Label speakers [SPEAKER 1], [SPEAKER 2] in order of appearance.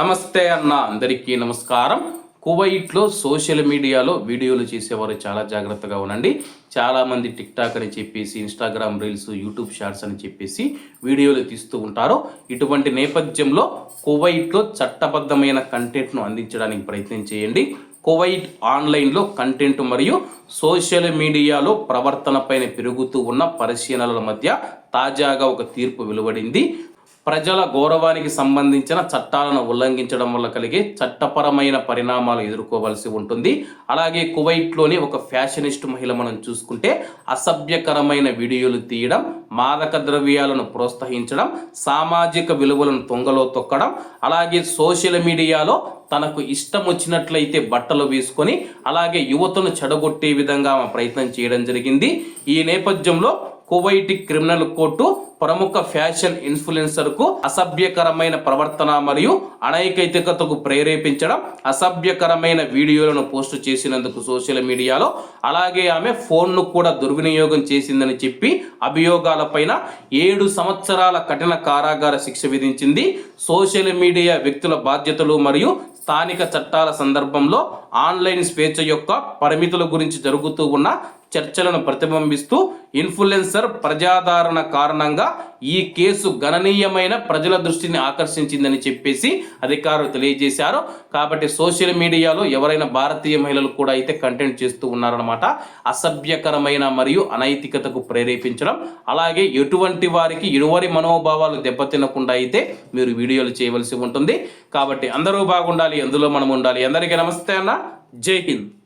[SPEAKER 1] నమస్తే అన్న అందరికీ నమస్కారం. కువైట్లో సోషల్ మీడియాలో వీడియోలు చేసేవారు చాలా జాగ్రత్తగా ఉండండి. చాలామంది టిక్ టాక్ అని చెప్పేసి ఇన్స్టాగ్రామ్ రీల్స్ యూట్యూబ్ షార్ట్స్ అని చెప్పేసి వీడియోలు తీస్తూ ఉంటారు. ఇటువంటి నేపథ్యంలో కువైట్లో చట్టబద్ధమైన కంటెంట్ను అందించడానికి ప్రయత్నం చేయండి. కువైట్ ఆన్లైన్లో కంటెంట్ మరియు సోషల్ మీడియాలో ప్రవర్తనపైన పెరుగుతూ ఉన్న పరిశీలనల మధ్య తాజాగా ఒక తీర్పు వెలువడింది. ప్రజల గౌరవానికి సంబంధించిన చట్టాలను ఉల్లంఘించడం వల్ల కలిగే చట్టపరమైన పరిణామాలు ఎదుర్కోవాల్సి ఉంటుంది. అలాగే కువైట్లోని ఒక ఫ్యాషనిస్ట్ మహిళ మనం చూసుకుంటే అసభ్యకరమైన వీడియోలు తీయడం మాదక ద్రవ్యాలను ప్రోత్సహించడం సామాజిక విలువలను తొంగలో తొక్కడం అలాగే సోషల్ మీడియాలో తనకు ఇష్టం వచ్చినట్లయితే బట్టలు వేసుకొని అలాగే యువతను చెడగొట్టే విధంగా ఆమె ప్రయత్నం చేయడం జరిగింది. ఈ నేపథ్యంలో కువైట్ క్రిమినల్ కోర్టు ప్రముఖ ఫ్యాషన్ ఇన్ఫ్లుయెన్సర్కు అసభ్యకరమైన ప్రవర్తన మరియు అనైకైతికతకు ప్రేరేపించడం అసభ్యకరమైన వీడియోలను పోస్ట్ చేసినందుకు సోషల్ మీడియాలో అలాగే ఆమె ఫోన్ను కూడా దుర్వినియోగం చేసిందని చెప్పి అభియోగాలపైన ఏడు సంవత్సరాల కఠిన కారాగార శిక్ష విధించింది. సోషల్ మీడియా వ్యక్తుల బాధ్యతలు మరియు స్థానిక చట్టాల సందర్భంలో ఆన్లైన్ స్వేచ్ఛ యొక్క పరిమితుల గురించి జరుగుతూ ఉన్న చర్చలను ప్రతిబింబిస్తూ ఇన్ఫ్లుయెన్సర్ ప్రజాదరణ కారణంగా ఈ కేసు గణనీయమైన ప్రజల దృష్టిని ఆకర్షించిందని చెప్పేసి అధికారులు తెలియజేశారు. కాబట్టి సోషల్ మీడియాలో ఎవరైనా భారతీయ మహిళలు కూడా అయితే కంటెంట్ చేస్తూ ఉన్నారన్నమాట. అసభ్యకరమైన మరియు అనైతికతకు ప్రేరేపించడం అలాగే ఎటువంటి వారికి ఇరువరి మనోభావాలు దెబ్బతినకుండా అయితే మీరు వీడియోలు చేయవలసి ఉంటుంది. కాబట్టి అందరూ బాగుండాలి అందులో మనం ఉండాలి అందరికీ నమస్తే అన్న. జై హింద్.